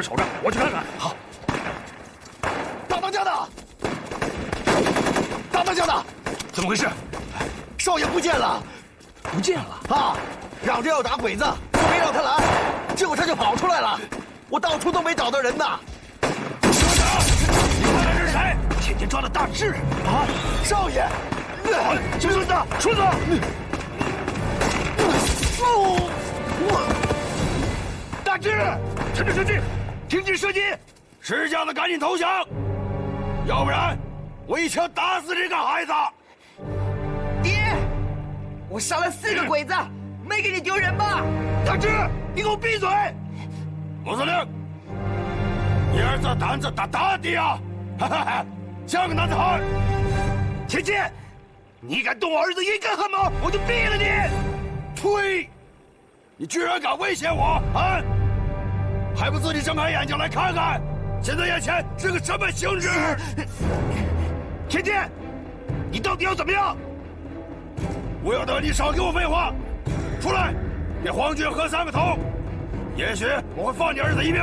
们守着，我去看看。好。大当家的，大当家的，怎么回事？少爷不见了，不见了啊！嚷着要打鬼子，我没让他来，结果他就跑出来了，我到处都没找到人呐。你看的是谁？天天抓了大志啊！少爷，秦顺子，顺子，大志，趁着射击，停止射击，识相的赶紧投降，要不然我一枪打死这个孩子。爹，我杀了四个鬼子，没给你丢人吧？大志，你给我闭嘴！穆司令，你儿子胆子大大的呀！哈哈，像个男子汉。铁剑，你敢动我儿子一根汗毛，我就毙了你！呸！你居然敢威胁我啊！还不自己睁开眼睛来看看，现在眼前是个什么形势？天天，你到底要怎么样？不要得你少给我废话，出来，给皇军喝三个头，也许我会放你儿子一命。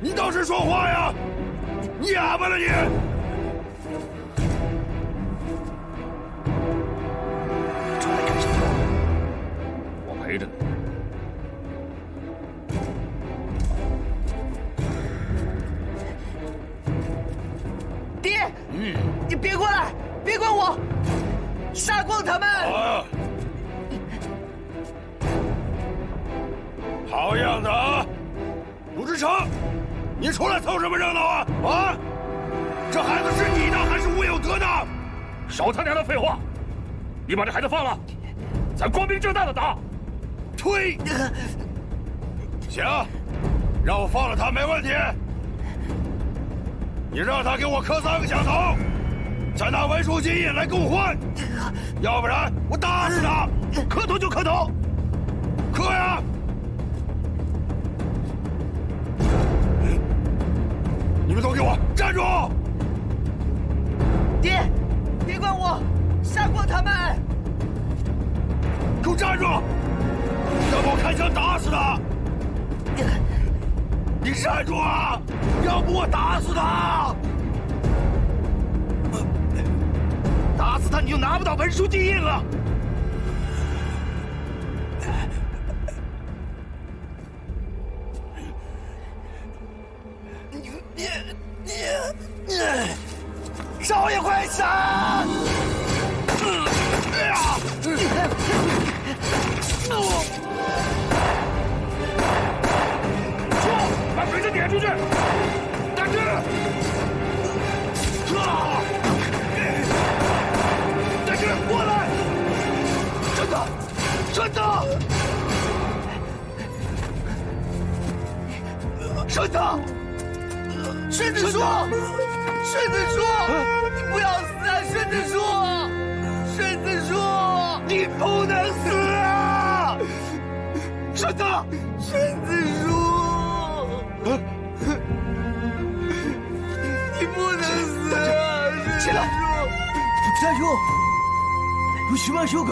你倒是说话呀！你哑巴了你！别过来，别管我，杀光他们！啊！好样的啊！鲁智成，你出来凑什么热闹啊？啊！这孩子是你的还是吴有德的？少他娘的废话！你把这孩子放了，咱光明正大的打。退！行，让我放了他没问题。你让他给我磕三个响头，再拿文书金印来跟我换，要不然我打死他！磕头就磕头，磕呀！你们都给我站住！爹，别管我，杀光他们！给我站住！要不我开枪打死他！你站住啊！要不我打死他！他你就拿不到文书金印了！你你你你！少爷快闪！顺子，顺子！顺子叔，顺子叔，你不要死啊！顺子叔，顺子叔，你不能死啊！顺子，顺子叔，你不能死啊！起来，加油！有什么修改？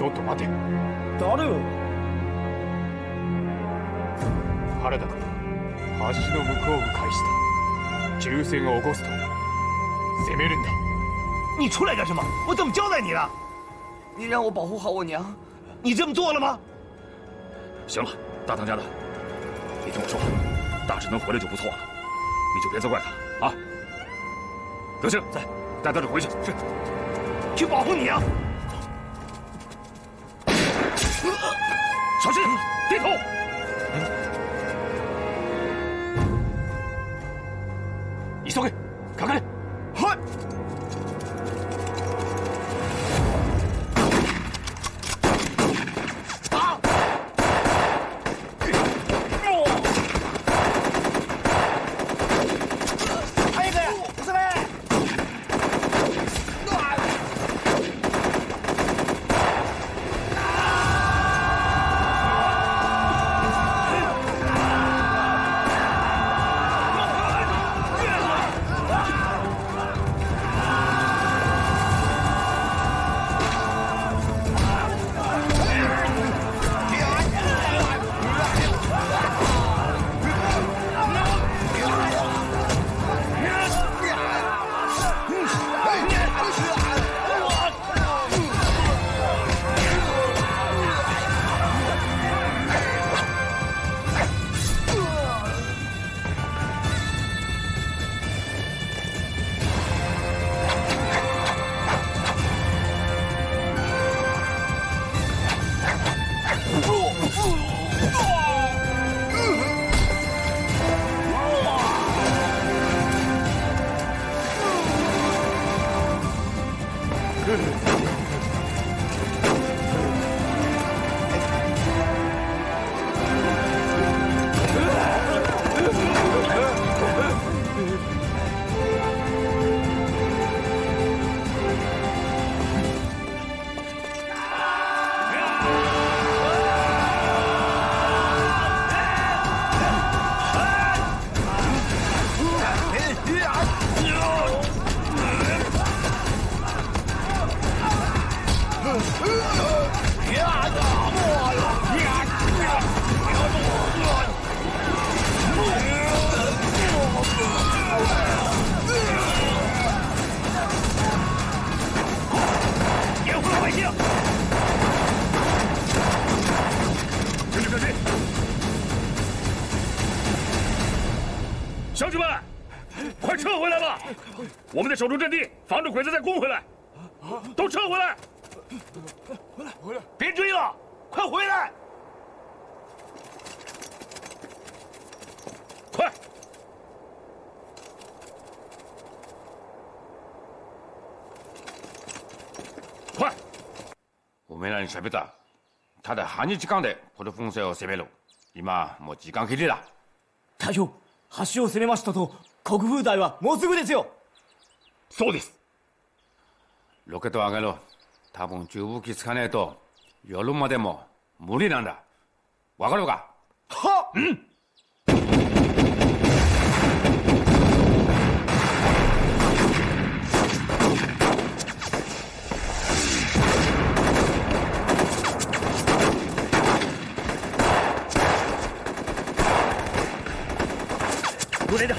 ちょっと待て。誰よ？原田君橋の向こうを開した銃声を起こすと攻めるんだ你出来干什么？我怎么交代你的？你让我保护好我娘，你这么做了吗？行了，大当家的，你听我说，大志能回来就不错了，你就别责怪他啊。德兴，在，带大志回去。是，去保护你啊！ 小心，低头。Yürü. 守住阵地，防止鬼子再攻回来。都撤回来！回来，回来！别追了，快回来！快！快！おめえらに喋った。ただ半日間でポルフォンセを攻めろ。今もう時間切れだ。大将橋を攻めましたと国風大はもうすぐですよ そうです。ロケット上げろ。多分重武器つかねえと夜までも無理なんだ。わかるか？はっ！陆连长，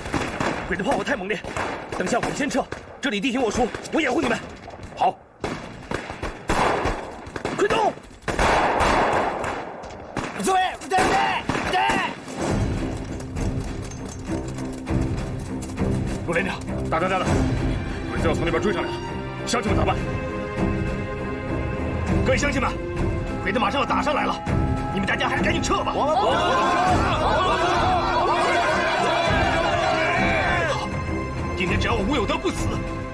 鬼子炮火太猛烈，等下我们先撤，这里地形我熟，我掩护你们。好，快动！对不对对陆连长，大当家的，鬼子要从那边追上来了，乡亲们咋办？各位乡亲们，鬼子马上要打上来了，你们大家还是赶紧撤吧。好，今天只要我吴有德不死，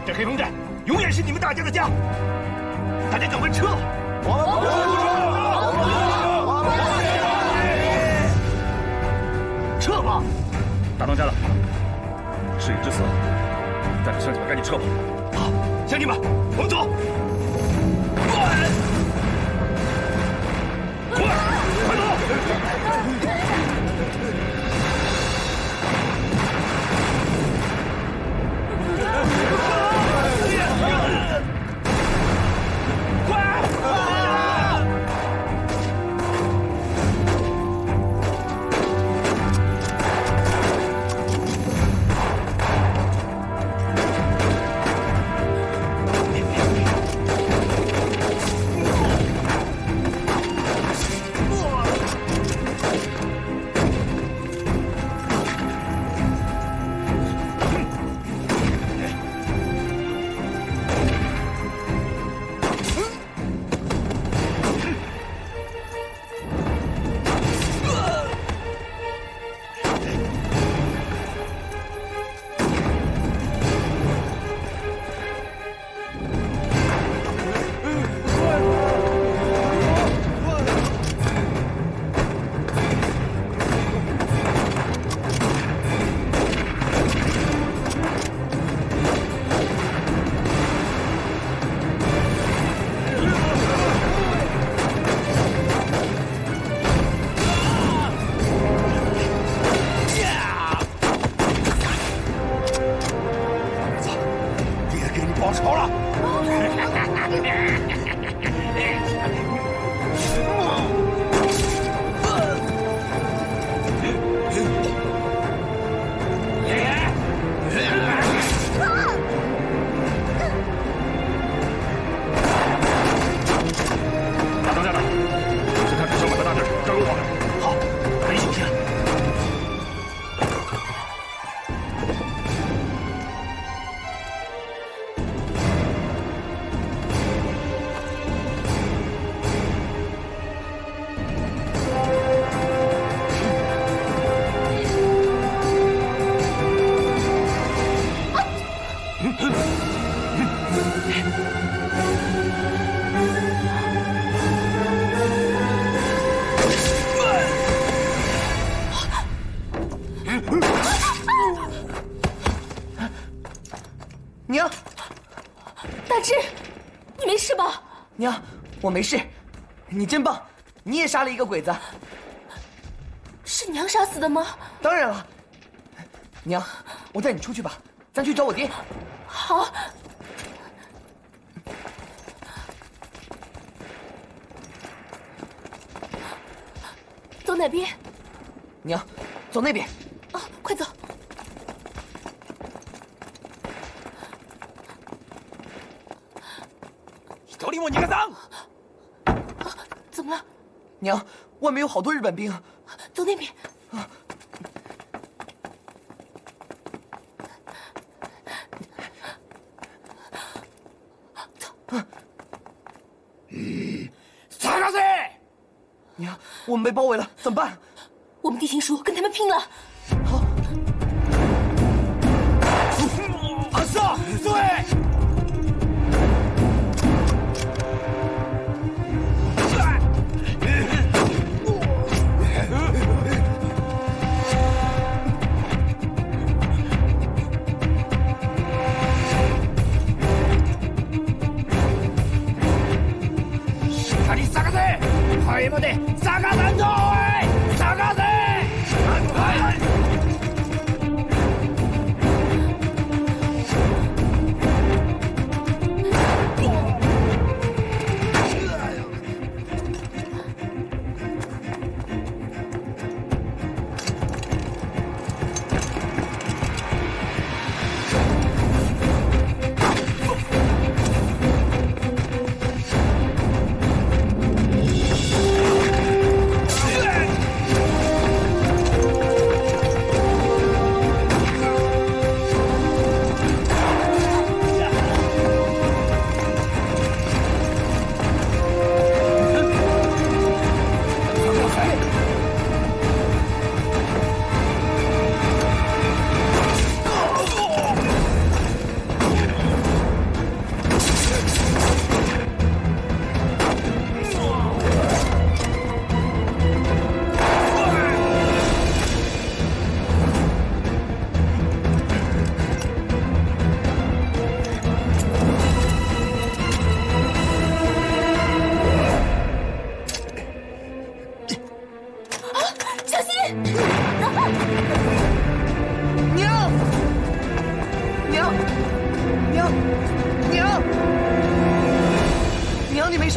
这黑风寨永远是你们大家的家。大家赶快撤！撤吧！大当家的，事已至此，带着乡亲们赶紧撤吧。好，乡亲们，我们走。快，快走！娘，大志，你没事吧？娘，我没事，你真棒，你也杀了一个鬼子。是娘杀死的吗？当然了。娘，我带你出去吧，咱去找我爹。好。走哪边？娘，走那边。啊，快走！找你我你个脏！怎么了？娘，外面有好多日本兵。走那边。三个字！娘，我们被包围了，怎么办？我们地形熟，跟他们拼了！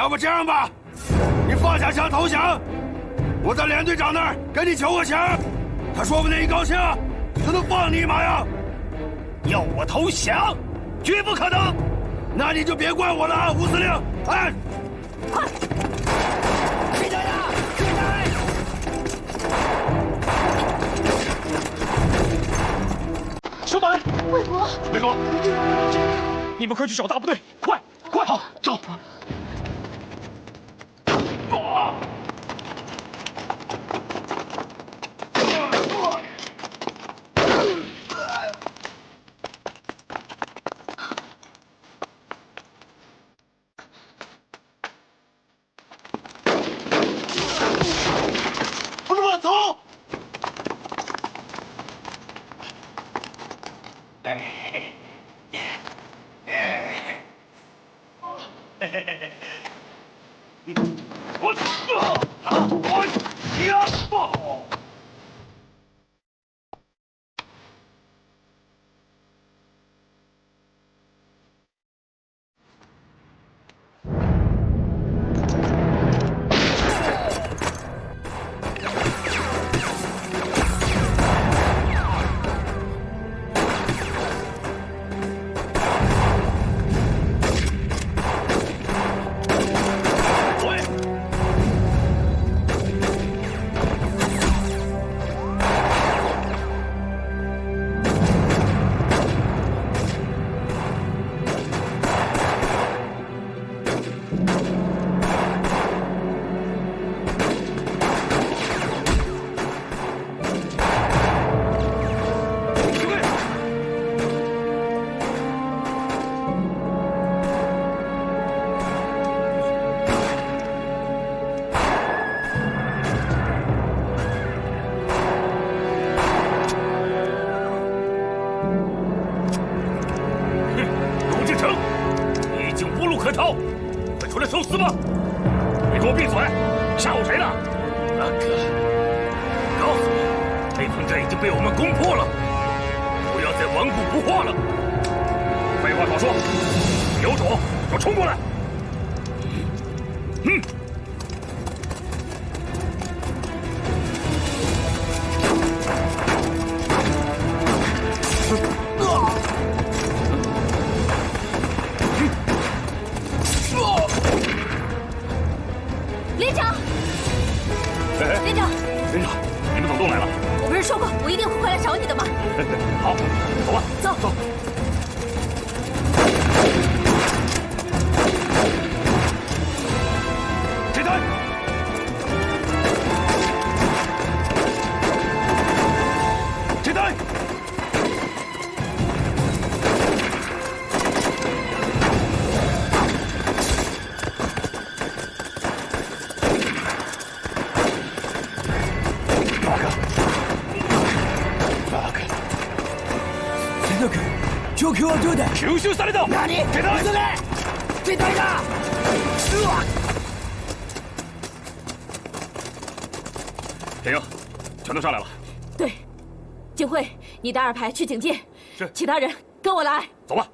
要不这样吧，你放下枪投降，我在连队长那儿跟你求个情，他说不定一高兴就能放你一马呀。要我投降，绝不可能。那你就别怪我了啊，吴司令。哎，快，起来呀，起来！小满。魏国，魏国，你们快去找大部队，快快！好，走。嗯。就是三里头别动别动别等着是啊天英全都上来了对。景惠你带二排去警戒。是。其他人跟我来。走吧。